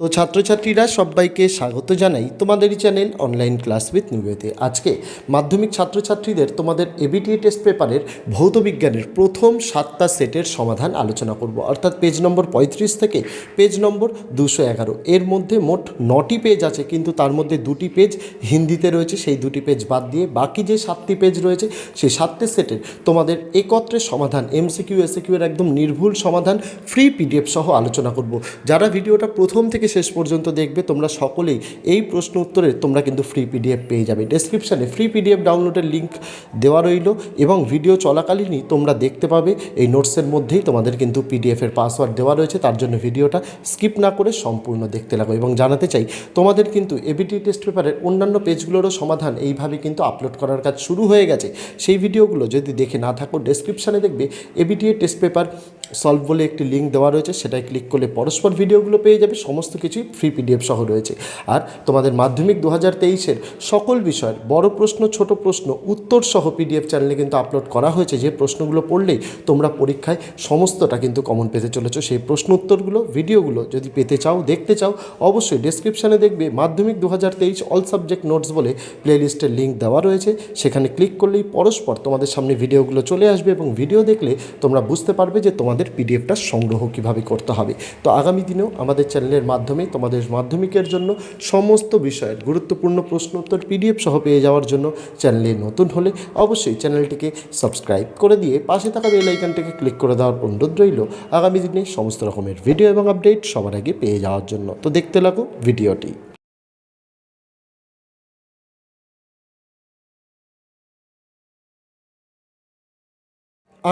তো ছাত্রছাত্রীরা সবাইকে স্বাগত জানাই তোমাদেরই চ্যানেল অনলাইন ক্লাস উইথ নিবেতে আজকে মাধ্যমিক ছাত্রছাত্রীদের তোমাদের এবিটিএ টেস্ট পেপারের ভৌত বিজ্ঞানের প্রথম সাতটা সেটের সমাধান আলোচনা করব। অর্থাৎ পেজ নম্বর পঁয়ত্রিশ থেকে পেজ নম্বর দুশো এগারো। এর মধ্যে মোট নটি পেজ আছে, কিন্তু তার মধ্যে দুটি পেজ হিন্দিতে রয়েছে, সেই দুটি পেজ বাদ দিয়ে বাকি যে সাতটি পেজ রয়েছে, সেই সাতটি সেটের তোমাদের একত্রে সমাধান এমসিকিউ এসিকিউ এর একদম নির্ভুল সমাধান ফ্রি পিডিএফ সহ আলোচনা করব। যারা ভিডিওটা প্রথম থেকে শেষ পর্যন্ত দেখবে তোমরা সকলেই এই প্রশ্ন উত্তরের তোমরা কিন্তু ফ্রি পিডিএফ পেয়ে যাবে। ডেসক্রিপশানে ফ্রি পিডিএফ ডাউনলোডের লিঙ্ক দেওয়া রইল এবং ভিডিও চলাকালীনই তোমরা দেখতে পাবে এই নোটসের মধ্যেই তোমাদের কিন্তু পিডিএফের পাসওয়ার্ড দেওয়া রয়েছে, তার জন্য ভিডিওটা স্কিপ না করে সম্পূর্ণ দেখতে লাগো এবং জানাতে চাই, তোমাদের কিন্তু এবিটি টেস্ট পেপারের অন্যান্য পেজগুলোরও সমাধান এইভাবে কিন্তু আপলোড করার কাজ শুরু হয়ে গেছে। সেই ভিডিওগুলো যদি দেখে না থাকো ডেসক্রিপশানে দেখবে এবিটিএ টেস্ট পেপার সলভ বলে একটি লিঙ্ক দেওয়া রয়েছে সেটাই ক্লিক করলে পরস্পর ভিডিওগুলো পেয়ে যাবে, সমস্ত কিছুই ফ্রি পিডিএফ সহ রয়েছে। আর তোমাদের মাধ্যমিক দু হাজার তেইশের সকল বিষয়ের বড় প্রশ্ন, ছোট প্রশ্ন, উত্তর সহ পিডিএফ চ্যানেলে কিন্তু আপলোড করা হয়েছে। যে প্রশ্নগুলো পড়লেই তোমরা পরীক্ষায় সমস্তটা কিন্তু কমন পেতে চলেছো। সেই প্রশ্ন উত্তরগুলো ভিডিওগুলো যদি পেতে চাও, দেখতে চাও, অবশ্যই ডেসক্রিপশানে দেখবে মাধ্যমিক দু হাজার তেইশ অল সাবজেক্ট নোটস বলে প্লেলিস্টের লিঙ্ক দেওয়া রয়েছে। সেখানে ক্লিক করলেই পরস্পর তোমাদের সামনে ভিডিওগুলো চলে আসবে এবং ভিডিও দেখলে তোমরা বুঝতে পারবে যে তোমাদের পিডিএফটা সংগ্রহ কীভাবে করতে হবে। তো আগামী দিনেও আমাদের চ্যানেলের মাধ্যমে তোমাদের মাধ্যমিকের জন্য সমস্ত বিষয়ের গুরুত্বপূর্ণ প্রশ্ন উত্তর পিডিএফ সহ পেয়ে যাওয়ার জন্য চ্যানেলে নতুন হলে অবশ্যই চ্যানেলটিকে সাবস্ক্রাইব করে দিয়ে পাশে থাকা বেল আইকনটিকে ক্লিক করে দেওয়ার অনুরোধ রইল। আগামী দিনে সমস্ত রকমের ভিডিও এবং আপডেট সবার আগে পেয়ে যাওয়ার জন্য। তো দেখতে লাগো ভিডিওটি।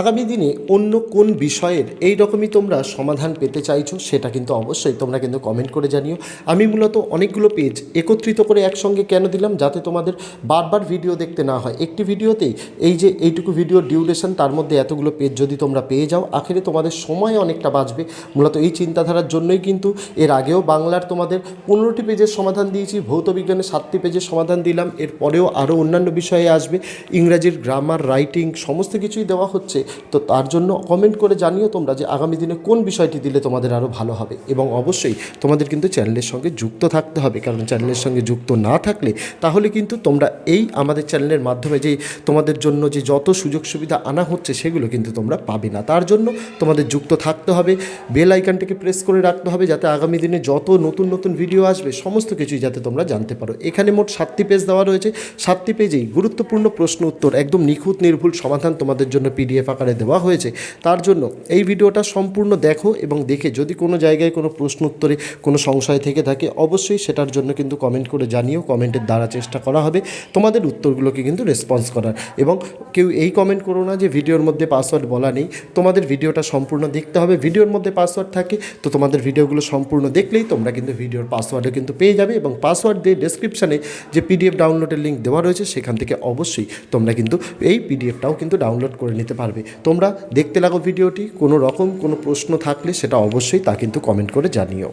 আগামী দিনে অন্য কোন বিষয়ের এই রকমই তোমরা সমাধান পেতে চাইছো সেটা কিন্তু অবশ্যই তোমরা কিন্তু কমেন্ট করে জানিও। আমি মূলত অনেকগুলো পেজ একত্রিত করে একসঙ্গে কেন দিলাম যাতে তোমাদের বারবার ভিডিও দেখতে না হয়। একটি ভিডিওতেই এই যে এইটুকু ভিডিও ডিউরেশন তার মধ্যে এতগুলো পেজ যদি তোমরা পেয়ে যাও, আখেরে তোমাদের সময় অনেকটা বাঁচবে। মূলত এই চিন্তাধারার জন্যই কিন্তু এর আগেও বাংলার তোমাদের পনেরোটি পেজের সমাধান দিয়েছি, ভৌত বিজ্ঞানের সাতটি পেজের সমাধান দিলাম। এরপরেও আরও অন্যান্য বিষয়ে আসবে। ইংরাজির গ্রামার রাইটিং সমস্ত কিছুই দেওয়া হচ্ছে। তো তার জন্য কমেন্ট করে জানিও তোমরা যে আগামী দিনে কোন বিষয়টি দিলে তোমাদের আরও ভালো হবে। এবং অবশ্যই তোমাদের কিন্তু চ্যানেলের সঙ্গে যুক্ত থাকতে হবে। কারণ চ্যানেলের সঙ্গে যুক্ত না থাকলে তাহলে কিন্তু তোমরা এই আমাদের চ্যানেলের মাধ্যমে যে তোমাদের জন্য যে যত সুযোগ সুবিধা আনা হচ্ছে সেগুলো কিন্তু তোমরা পাবে না। তার জন্য তোমাদের যুক্ত থাকতে হবে। বেল আইকনটিকে প্রেস করে রাখতে হবে যাতে আগামী দিনে যত নতুন নতুন ভিডিও আসবে সমস্ত কিছুই যাতে তোমরা জানতে পারো। এখানে মোট সাতটি পেজ দেওয়া রয়েছে। সাতটি পেজেই গুরুত্বপূর্ণ প্রশ্ন উত্তর, একদম নিখুঁত, নির্ভুল সমাধান তোমাদের জন্য পিডিএফ আকারে দেওয়া হয়েছে। তার জন্য এই ভিডিওটা সম্পূর্ণ দেখো এবং দেখে যদি কোনো জায়গায় কোনো প্রশ্ন উত্তরে কোনো সংশয় থেকে থাকে, অবশ্যই সেটার জন্য কিন্তু কমেন্ট করে জানিও। কমেন্টের দ্বারা চেষ্টা করা হবে। তোমাদের উত্তরগুলোকে কিন্তু রেসপন্স করার। এবং কেউ এই কমেন্ট করো না যে ভিডিওর মধ্যে পাসওয়ার্ড বলা নেই। তোমাদের ভিডিওটা সম্পূর্ণ দেখতে হবে। ভিডিওর মধ্যে পাসওয়ার্ড থাকে, তো তোমাদের ভিডিওগুলো সম্পূর্ণ দেখলেই তোমরা কিন্তু ভিডিওর পাসওয়ার্ডও কিন্তু পেয়ে যাবে এবং পাসওয়ার্ড দিয়ে ডেসক্রিপশানে যে পিডিএফ ডাউনলোডের লিঙ্ক দেওয়া রয়েছে, সেখান থেকে অবশ্যই তোমরা কিন্তু এই পিডিএফটাও কিন্তু ডাউনলোড করে নিতে পারবে। তোমরা দেখতে লাগো ভিডিওটি, কোনো রকম কোনো প্রশ্ন থাকলে সেটা অবশ্যই তা কিন্তু কমেন্ট করে জানিও।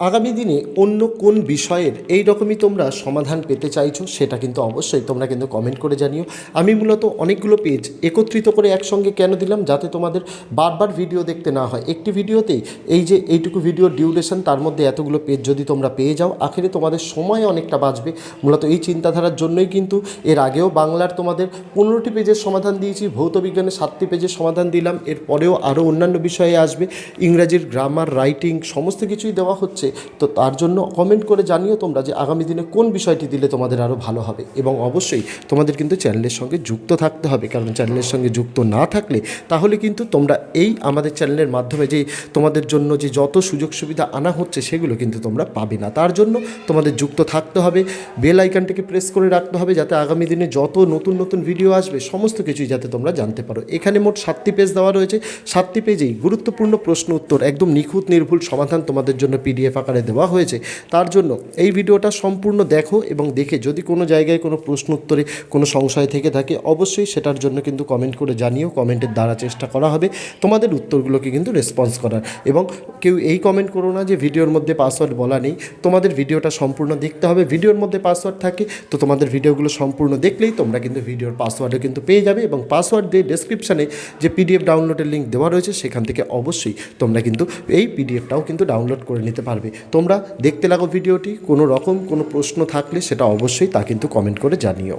আগামী দিনে অন্য কোন বিষয়ের এই রকমই তোমরা সমাধান পেতে চাইছো সেটা কিন্তু অবশ্যই তোমরা কিন্তু কমেন্ট করে জানিও। আমি মূলত অনেকগুলো পেজ একত্রিত করে একসঙ্গে কেন দিলাম যাতে তোমাদের বারবার ভিডিও দেখতে না হয়। একটি ভিডিওতেই এই যে এইটুকু ভিডিও ডিউরেশন তার মধ্যে এতগুলো পেজ যদি তোমরা পেয়ে যাও, আখেরে তোমাদের সময় অনেকটা বাঁচবে। মূলত এই চিন্তাধারার জন্যই কিন্তু এর আগেও বাংলার তোমাদের পনেরোটি পেজের সমাধান দিয়েছি, ভৌত বিজ্ঞানের সাতটি পেজের সমাধান দিলাম, এরপরেও আরও অন্যান্য বিষয়ে আসবে। ইংরাজির গ্রামার রাইটিং সমস্ত কিছুই দেওয়া হচ্ছে। হচ্ছে তো তার জন্য কমেন্ট করে জানিও তোমরা যে আগামী দিনে কোন বিষয়টি দিলে তোমাদের আরও ভালো হবে। এবং অবশ্যই তোমাদের কিন্তু চ্যানেলের সঙ্গে যুক্ত থাকতে হবে। কারণ চ্যানেলের সঙ্গে যুক্ত না থাকলে তাহলে কিন্তু তোমরা এই আমাদের চ্যানেলের মাধ্যমে যে তোমাদের জন্য যে যত সুযোগ সুবিধা আনা হচ্ছে সেগুলো কিন্তু তোমরা পাবে না। তার জন্য তোমাদের যুক্ত থাকতে হবে। বেল আইকনটিকে প্রেস করে রাখতে হবে যাতে আগামী দিনে যত নতুন নতুন ভিডিও আসবে সমস্ত কিছুই যাতে তোমরা জানতে পারো। এখানে মোট সাতটি পেজ দেওয়া রয়েছে। সাতটি পেজেই গুরুত্বপূর্ণ প্রশ্ন উত্তর, একদম নিখুঁত, নির্ভুল সমাধান তোমাদের জন্য পিডিএফ আকারে দেওয়া হয়েছে। তার জন্য এই ভিডিওটা সম্পূর্ণ দেখো এবং দেখে যদি কোনো জায়গায় কোনো প্রশ্ন উত্তরে কোনো সংশয় থেকে থাকে, অবশ্যই সেটার জন্য কিন্তু কমেন্ট করে জানিও। কমেন্টের দ্বারা চেষ্টা করা হবে। তোমাদের উত্তরগুলোকে কিন্তু রেসপন্স করার। এবং কেউ এই কমেন্ট করো না যে ভিডিওর মধ্যে পাসওয়ার্ড বলা নেই। তোমাদের ভিডিওটা সম্পূর্ণ দেখতে হবে। ভিডিওর মধ্যে পাসওয়ার্ড থাকে, তো তোমাদের ভিডিওগুলো সম্পূর্ণ দেখলেই তোমরা কিন্তু ভিডিওর পাসওয়ার্ডও কিন্তু পেয়ে যাবে এবং পাসওয়ার্ড দিয়ে ডেসক্রিপশানে যে পিডিএফ ডাউনলোডের লিঙ্ক দেওয়া রয়েছে, সেখান থেকে অবশ্যই তোমরা কিন্তু এই পিডিএফটাও কিন্তু ডাউনলোড করে নিতে পারবে। তোমরা দেখতে লাগো ভিডিওটি, কোনো রকম কোনো প্রশ্ন থাকলে সেটা অবশ্যই তা কিন্তু কমেন্ট করে জানিও।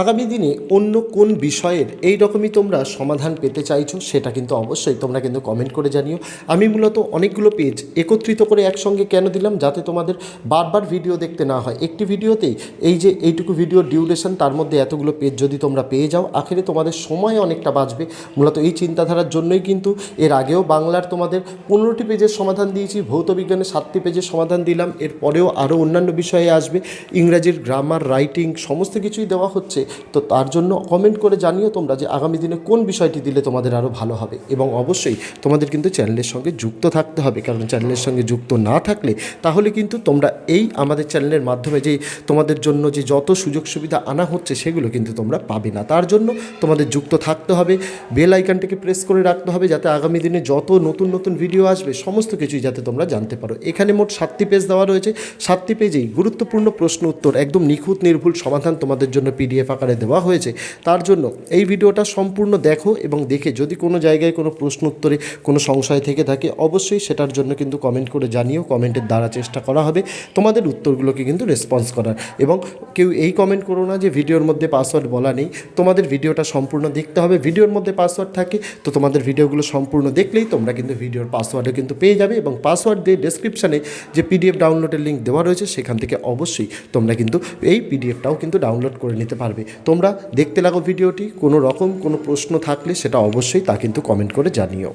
আগামী দিনে অন্য কোন বিষয়ের এই রকমই তোমরা সমাধান পেতে চাইছো সেটা কিন্তু অবশ্যই তোমরা কিন্তু কমেন্ট করে জানিও। আমি মূলত অনেকগুলো পেজ একত্রিত করে একসঙ্গে কেন দিলাম যাতে তোমাদের বারবার ভিডিও দেখতে না হয়। একটি ভিডিওতেই এই যে এইটুকু ভিডিও ডিউরেশন তার মধ্যে এতগুলো পেজ যদি তোমরা পেয়ে যাও, আখেরে তোমাদের সময় অনেকটা বাঁচবে। মূলত এই চিন্তাধারার জন্যই কিন্তু এর আগেও বাংলার তোমাদের পনেরোটি পেজের সমাধান দিয়েছি, ভৌত বিজ্ঞানের সাতটি পেজের সমাধান দিলাম, এরপরেও আরও অন্যান্য বিষয়ে আসবে। ইংরাজির গ্রামার রাইটিং সমস্ত কিছুই দেওয়া হচ্ছে। তো তার জন্য কমেন্ট করে জানিও তোমরা যে আগামী দিনে কোন বিষয়টি দিলে তোমাদের আরও ভালো হবে। এবং অবশ্যই তোমাদের কিন্তু চ্যানেলের সঙ্গে যুক্ত থাকতে হবে। কারণ চ্যানেলের সঙ্গে যুক্ত না থাকলে তাহলে কিন্তু তোমরা এই আমাদের চ্যানেলের মাধ্যমে যে তোমাদের জন্য যে যত সুযোগ সুবিধা আনা হচ্ছে সেগুলো কিন্তু তোমরা পাবে না। তার জন্য তোমাদের যুক্ত থাকতে হবে। বেল আইকনটিকে প্রেস করে রাখতে হবে যাতে আগামী দিনে যত নতুন নতুন ভিডিও আসবে সমস্ত কিছুই যাতে তোমরা জানতে পারো। এখানে মোট সাতটি পেজ দেওয়া রয়েছে। সাতটি পেজেই গুরুত্বপূর্ণ প্রশ্ন উত্তর একদম নিখুঁত, নির্ভুল সমাধান তোমাদের জন্য পিডিএফ আকারে দেওয়া হয়েছে। তার জন্য এই ভিডিওটা সম্পূর্ণ দেখো এবং দেখে যদি কোনো জায়গায় কোনো প্রশ্ন উত্তরে কোনো সংশয় থেকে থাকে, অবশ্যই সেটার জন্য কিন্তু কমেন্ট করে জানিও। কমেন্টের দ্বারা চেষ্টা করা হবে। তোমাদের উত্তরগুলোকে কিন্তু রেসপন্স করার। এবং কেউ এই কমেন্ট করো না যে ভিডিওর মধ্যে পাসওয়ার্ড বলা নেই। তোমাদের ভিডিওটা সম্পূর্ণ দেখতে হবে। ভিডিওর মধ্যে পাসওয়ার্ড থাকে, তো তোমাদের ভিডিওগুলো সম্পূর্ণ দেখলেই তোমরা কিন্তু ভিডিওর পাসওয়ার্ডও কিন্তু পেয়ে যাবে এবং পাসওয়ার্ড দিয়ে ডেসক্রিপশানে যে পিডিএফ ডাউনলোডের লিঙ্ক দেওয়া রয়েছে, সেখান থেকে অবশ্যই তোমরা কিন্তু এই পিডিএফটাও কিন্তু ডাউনলোড করে নিতে পারবে। তোমরা দেখতে লাগো ভিডিওটি, কোনো রকম কোনো প্রশ্ন থাকলে সেটা অবশ্যই তা কিন্তু কমেন্ট করে জানিও।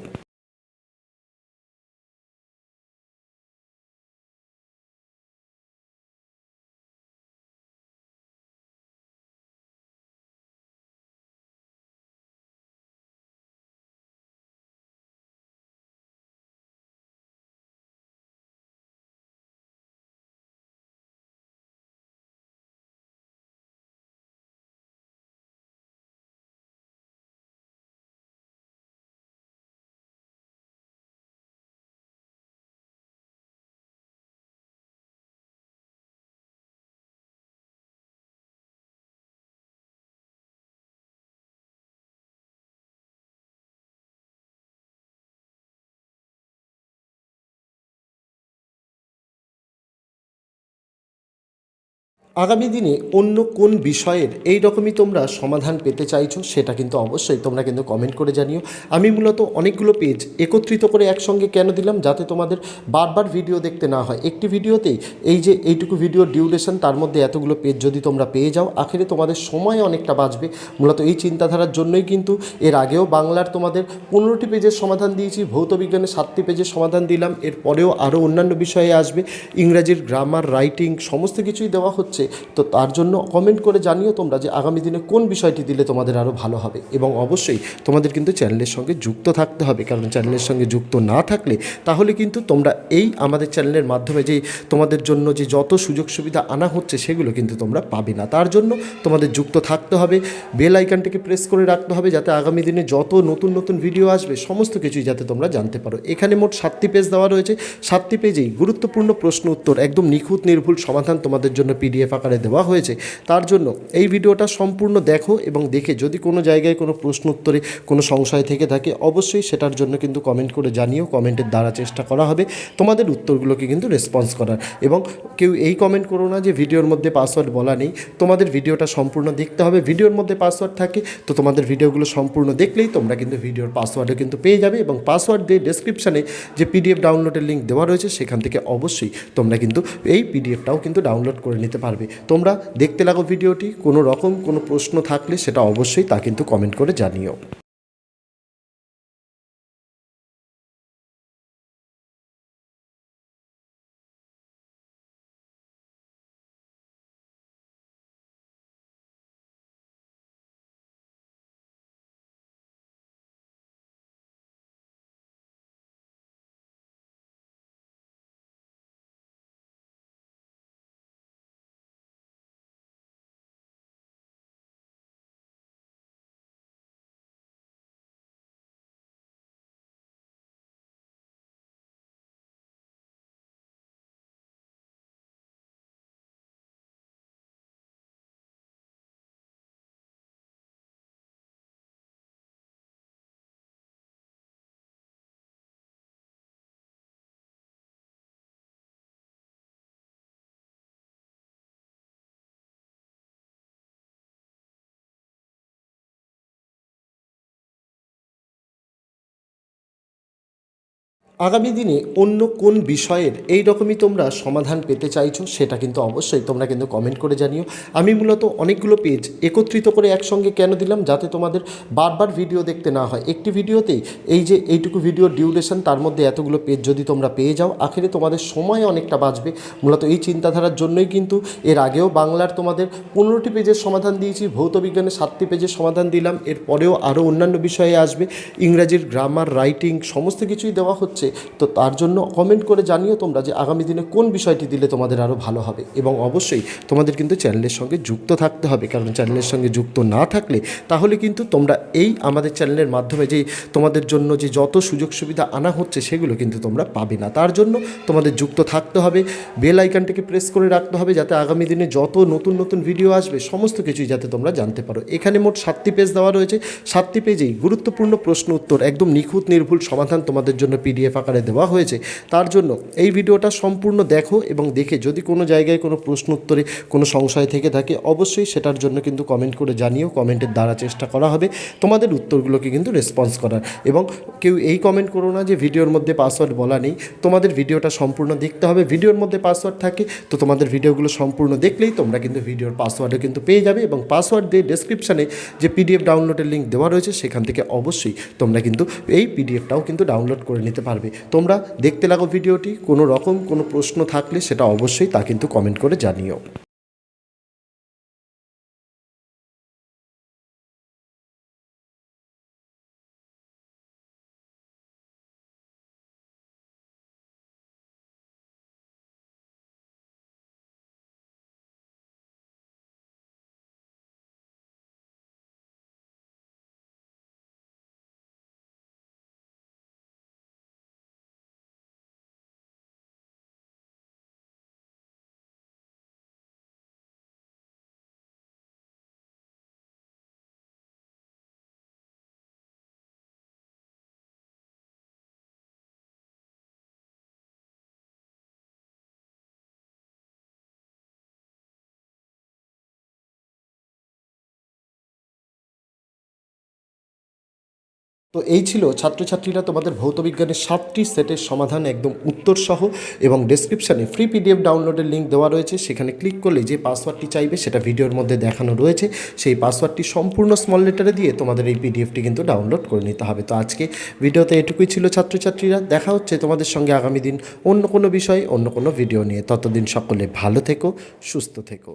আগামী দিনে অন্য কোন বিষয়ের এই রকমই তোমরা সমাধান পেতে চাইছো সেটা কিন্তু অবশ্যই তোমরা কিন্তু কমেন্ট করে জানিও। আমি মূলত অনেকগুলো পেজ একত্রিত করে একসঙ্গে কেন দিলাম যাতে তোমাদের বারবার ভিডিও দেখতে না হয়। একটি ভিডিওতেই এই যে এইটুকু ভিডিও ডিউরেশন তার মধ্যে এতগুলো পেজ যদি তোমরা পেয়ে যাও, আখেরে তোমাদের সময় অনেকটা বাঁচবে। মূলত এই চিন্তাধারার জন্যই কিন্তু এর আগেও বাংলার তোমাদের পনেরোটি পেজের সমাধান দিয়েছি, ভৌত বিজ্ঞানের সাতটি পেজের সমাধান দিলাম। এরপরেও আরও অন্যান্য বিষয়ে আসবে। ইংরাজির গ্রামার রাইটিং সমস্ত কিছুই দেওয়া হচ্ছে। তো তার জন্য কমেন্ট করে জানিও তোমরা যে আগামী দিনে কোন বিষয়টি দিলে তোমাদের আরও ভালো হবে। এবং অবশ্যই তোমাদের কিন্তু চ্যানেলের সঙ্গে যুক্ত থাকতে হবে। কারণ চ্যানেলের সঙ্গে যুক্ত না থাকলে তাহলে কিন্তু তোমরা এই আমাদের চ্যানেলের মাধ্যমে যে তোমাদের জন্য যে যত সুযোগ সুবিধা আনা হচ্ছে সেগুলো কিন্তু তোমরা পাবে না। তার জন্য তোমাদের যুক্ত থাকতে হবে। বেল আইকনটিকে প্রেস করে রাখতে হবে যাতে আগামী দিনে যত নতুন নতুন ভিডিও আসবে সমস্ত কিছুই যাতে তোমরা জানতে পারো। এখানে মোট সাতটি পেজ দেওয়া রয়েছে। সাতটি পেজেই গুরুত্বপূর্ণ প্রশ্ন উত্তর, একদম নিখুঁত, নির্ভুল সমাধান তোমাদের জন্য পিডিএফ আকারে দেওয়া হয়েছে। তার জন্য এই ভিডিওটা সম্পূর্ণ দেখো এবং দেখে যদি কোনো জায়গায় কোনো প্রশ্ন উত্তরে কোনো সংশয় থেকে থাকে, অবশ্যই সেটার জন্য কিন্তু কমেন্ট করে জানিও। কমেন্টের দ্বারা চেষ্টা করা হবে। তোমাদের উত্তরগুলোকে কিন্তু রেসপন্স করার। এবং কেউ এই কমেন্ট করো না যে ভিডিওর মধ্যে পাসওয়ার্ড বলা নেই। তোমাদের ভিডিওটা সম্পূর্ণ দেখতে হবে। ভিডিওর মধ্যে পাসওয়ার্ড থাকে, তো তোমাদের ভিডিওগুলো সম্পূর্ণ দেখলেই তোমরা কিন্তু ভিডিওর পাসওয়ার্ডও কিন্তু পেয়ে যাবে এবং পাসওয়ার্ড দিয়ে ডেসক্রিপশানে যে পিডিএফ ডাউনলোডের লিঙ্ক দেওয়া রয়েছে, সেখান থেকে অবশ্যই তোমরা কিন্তু এই পিডিএফটাও কিন্তু ডাউনলোড করে নিতে পারবে। তোমরা দেখতে লাগো ভিডিওটি, কোনো রকম কোনো প্রশ্ন থাকলে সেটা অবশ্যই তা কিন্তু কমেন্ট করে জানিও। আগামী দিনে অন্য কোন বিষয়ের এই রকমই তোমরা সমাধান পেতে চাইছো সেটা কিন্তু অবশ্যই তোমরা কিন্তু কমেন্ট করে জানিও। আমি মূলত অনেকগুলো পেজ একত্রিত করে একসঙ্গে কেন দিলাম যাতে তোমাদের বারবার ভিডিও দেখতে না হয়। একটি ভিডিওতেই এই যে এইটুকু ভিডিও ডিউরেশন তার মধ্যে এতগুলো পেজ যদি তোমরা পেয়ে যাও, আখেরে তোমাদের সময় অনেকটা বাঁচবে। মূলত এই চিন্তাধারার জন্যই কিন্তু এর আগেও বাংলার তোমাদের পনেরোটি পেজের সমাধান দিয়েছি, ভৌত বিজ্ঞানের সাতটি পেজের সমাধান দিলাম। এরপরেও আরও অন্যান্য বিষয়ে আসবে। ইংরাজির গ্রামার রাইটিং সমস্ত কিছুই দেওয়া হচ্ছে। তো তার জন্য কমেন্ট করে জানিও তোমরা যে আগামী দিনে কোন বিষয়টি দিলে তোমাদের আরও ভালো হবে। এবং অবশ্যই তোমাদের কিন্তু চ্যানেলের সঙ্গে যুক্ত থাকতে হবে। কারণ চ্যানেলের সঙ্গে যুক্ত না থাকলে তাহলে কিন্তু তোমরা এই আমাদের চ্যানেলের মাধ্যমে যে তোমাদের জন্য যে যত সুযোগ সুবিধা আনা হচ্ছে সেগুলো কিন্তু তোমরা পাবে না। তার জন্য তোমাদের যুক্ত থাকতে হবে। বেল আইকনটিকে প্রেস করে রাখতে হবে যাতে আগামী দিনে যত নতুন নতুন ভিডিও আসবে সমস্ত কিছুই যাতে তোমরা জানতে পারো। এখানে মোট সাতটি পেজ দেওয়া রয়েছে। সাতটি পেজেই গুরুত্বপূর্ণ প্রশ্ন উত্তর একদম নিখুঁত, নির্ভুল সমাধান তোমাদের জন্য পিডিএফ আকারে দেওয়া হয়েছে। তার জন্য এই ভিডিওটা সম্পূর্ণ দেখো এবং দেখে যদি কোনো জায়গায় কোনো প্রশ্ন উত্তরে কোনো সংশয় থেকে থাকে, অবশ্যই সেটার জন্য কিন্তু কমেন্ট করে জানিও কমেন্টের দ্বারা চেষ্টা করা হবে। তোমাদের উত্তরগুলোকে কিন্তু রেসপন্স করার। এবং কেউ এই কমেন্ট করো না যে ভিডিওর মধ্যে পাসওয়ার্ড বলা নেই। তোমাদের ভিডিওটা সম্পূর্ণ দেখতে হবে। ভিডিওর মধ্যে পাসওয়ার্ড থাকে, তো তোমাদের ভিডিওগুলো সম্পূর্ণ দেখলেই তোমরা কিন্তু ভিডিওর পাসওয়ার্ডও কিন্তু পেয়ে যাবে এবং পাসওয়ার্ড দিয়ে ডেসক্রিপশানে যে পিডিএফ ডাউনলোডের লিঙ্ক দেওয়া রয়েছে, সেখান থেকে অবশ্যই তোমরা কিন্তু এই পিডিএফটাও কিন্তু ডাউনলোড করে নিতে পারবে। তোমরা দেখতে লাগো ভিডিওটি, কোনো রকম কোনো প্রশ্ন থাকলে সেটা অবশ্যই তা কিন্তু কমেন্ট করে জানিও। তো এই ছিল ছাত্রছাত্রীরা তোমাদের ভৌতবিজ্ঞানের সাতটি সেটের সমাধান, একদম উত্তরসহ এবং ডেসক্রিপশানে ফ্রি পিডিএফ ডাউনলোডের লিঙ্ক দেওয়া রয়েছে। সেখানে ক্লিক করলে যে পাসওয়ার্ডটি চাইবে সেটা ভিডিওর মধ্যে দেখানো রয়েছে। সেই পাসওয়ার্ডটি সম্পূর্ণ স্মল লেটারে দিয়ে তোমাদের এই পিডিএফটি কিন্তু ডাউনলোড করে নিতে হবে। তো আজকে ভিডিওতে এটুকুই ছিল ছাত্রছাত্রীরা। দেখা হচ্ছে তোমাদের সঙ্গে আগামী দিন অন্য কোনো বিষয়, অন্য কোনো ভিডিও নিয়ে। ততদিন সকলে ভালো থেকো, সুস্থ থেকো।